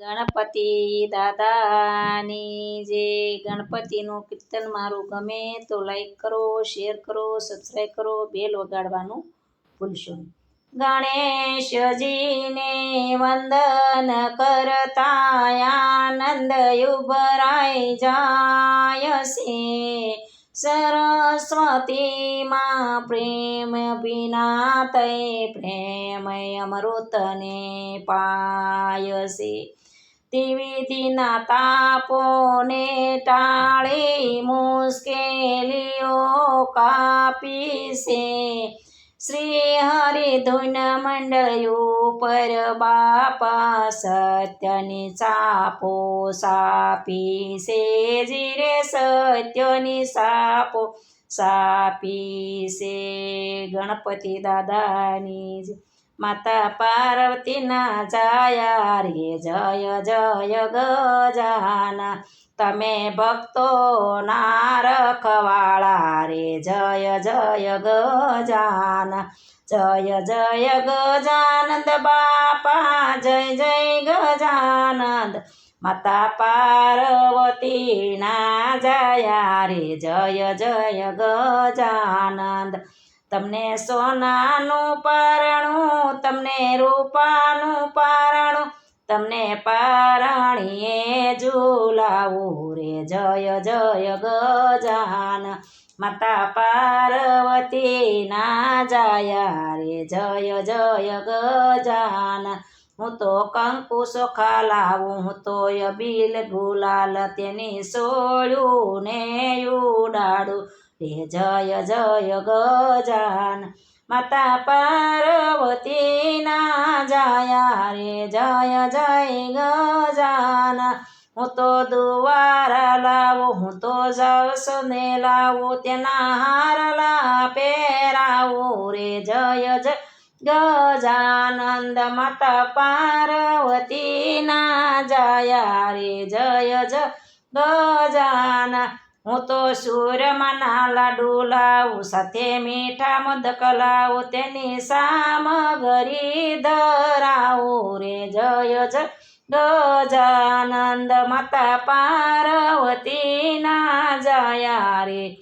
ગણપતિ દાદાની જે ગણપતિનું કીર્તન મારું ગમે તો લાઈક કરો શેર કરો સબસ્ક્રાઈબ કરો બેલ વગાડવાનું ભૂલશો ગણેશજીને વંદન કરતા આનંદ ઉભરાઈ જાય છે. સરસ્વતીમાં પ્રેમ વિના તય પ્રેમ અમૃતને પાય છે. ત્રિવિધિના તાપોને ટાળી મુશ્કેલીઓ કાપી છે શ્રી હરિધુન મંડળ્યું પર બાપા સત્યની સાપો સાપી છે જીરે સત્યની સાપો સાપી છે ગણપતિ દાદાની. માતા પાર્વતીના જાયા રે, જય જય ગજાના તમે ભક્તો ના રખવાળા રે, જય જય ગજાના જય જય ગજાનંદ બાપા, જય જય ગજાનંદ. માતા પાર્વતીના જયા રે, જય જય ગજાનંદ. તમને સોનાનું પરણું, તમને રૂપાનું પારણું, તમને પારણીએ ઝુલાવું રે. જય જય ગજાન માતા પાર્વતીના જાયા રે. જય જય ગજાન હું તો કંકુ સોખા લાવું, હું તો અબીલ ગુલાલ તેની સોળ્યું ને ઉડાડું. રે જય જય ગજાન માતા પાર્વતીના જાયા રે, જય જય ગજાન હું તો દુવારા લાવો, હું તો જવસને લાવો તેના હારલા પહેરાવો રે, જય જય ગજાનંદ, માતા પાર્વતીના જાયા રે, જય જય ગજાન હું તો સૂરમાના લાડુ લાવું, સાથે મીઠા મોદક લાવું, તેની સામગરી ધરાવું. રે જય જય ગજાનંદ માતા પાર્વતીના જયા રે.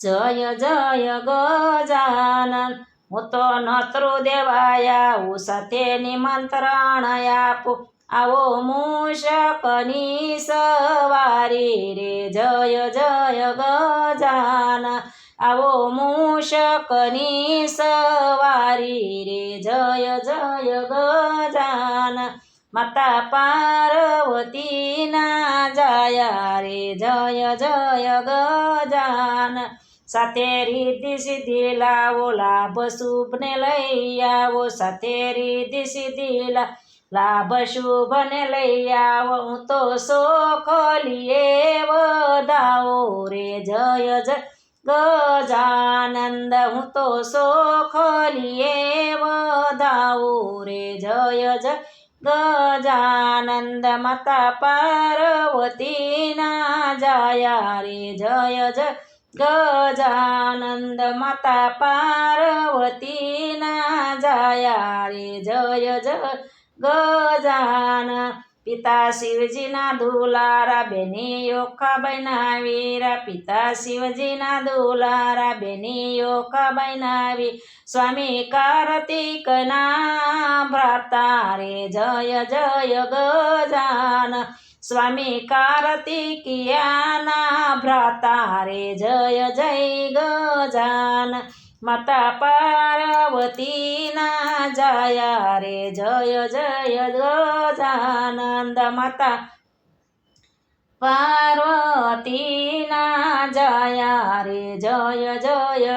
જય જય ગજાનંદ, હું તો નતરું દેવાયા હું સાથે નિમંત્રણ આપું. આવો મૂષકની સવારી રે જય જય ગજાન આવો મૂષકની સવારી રે જય જય ગજાન માતા પાર્વતીના જાયા રે જય જય ગજાન સાથે રીતિ સિદ્ધિ લાવો લાભ શુભને લઈ આવો સાથે રીતિ સિદ્ધિ લા લાભ શુભને લઈ આવો તો સોખલીએ વધાવો રે. જય જય ગજાનંદ, હું તો સોખલીએ વધાવું રે. જય જય ગજાનંદ, માતા પાર્વતીના જાયા રે. જય જય ગજાનંદ, માતા પાર્વતીના જાયા રે. જય જય ગજાન પિતા શિવજીના દુલારા બેનીઓ ખબૈના વીરા પિતા શિવજીના દુલારા બેની ઓખા બનાવી. સ્વામી કાર્તિકના ભ્રાતા રે જય જય ગજાન સ્વામી કાર્તિકિયાના ભ્રાતા રે જય જય ગજાન માતા પાર્વતીના જાયા રે જય જય ગજાનંદ માતા પાર્વતીના જાયા રે જય જય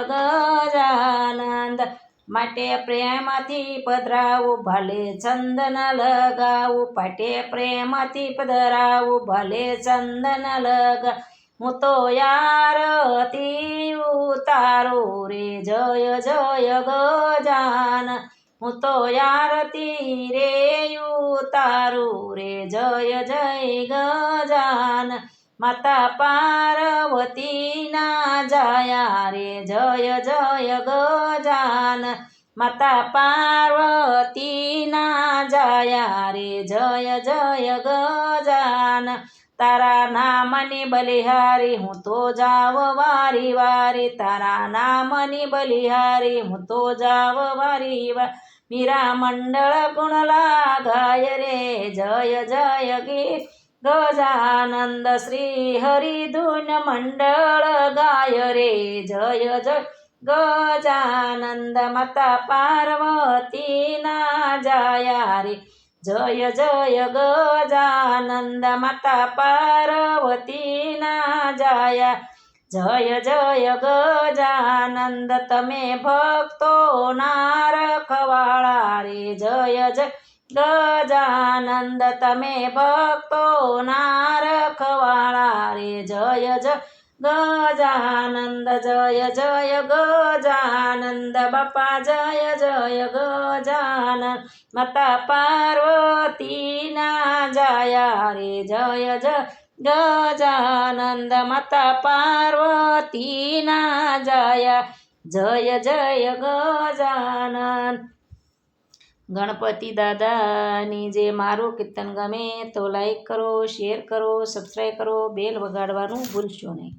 ગજાનંદ માટે પ્રેમથી પધરાવું ભલે ચંદન લગાવું પાટે પ્રેમથી પધરાવું ભલે ચંદન લગા હું તો યાર અતિ ઉતારો રે, જય જય ગજાન હું તો યારતી રે ઉતારો રે, જય જય ગજાન માતા પાર્વતીના જાયા રે, જય જય ગજાન માતા પાર્વતીના જાયા રે, જય જય ગજાન તારા નામની બલિહારી, હું તો જાવ વારી વારી. તારા નામની બલિહારી, હું તો જાવ વારી વાર મીરા મંડળ ગુણલા ગાય રે, જય જય ગીત. ગજાનંદ શ્રી હરિધૂન મંડળ ગાય રે, જય જય ગજાનંદ માતા પાર્વતીના જયા રે. જય જય ગજાનંદ માતા પાર્વતીના જાયા. જય જય ગજાનંદ, તમે ભક્તો ના રખવાળા રે. જય જય ગજાનંદ, તમે ભક્તો ના રખવાળા રે. જય જય ગજાનંદ જય જય ગજાનંદ, બાપા જય જય ગજાનંદ, માતા પાર્વતીના જાયા રે, જય જય ગજાનંદ, માતા પાર્વતીના જાયા, જય જય ગજાનંદ. ગણપતિ દાદાની જે મારું કીર્તન ગમે તો લાઈક કરો શેર કરો સબસ્ક્રાઈબ કરો બેલ વગાડવાનું ભૂલશો નહીં.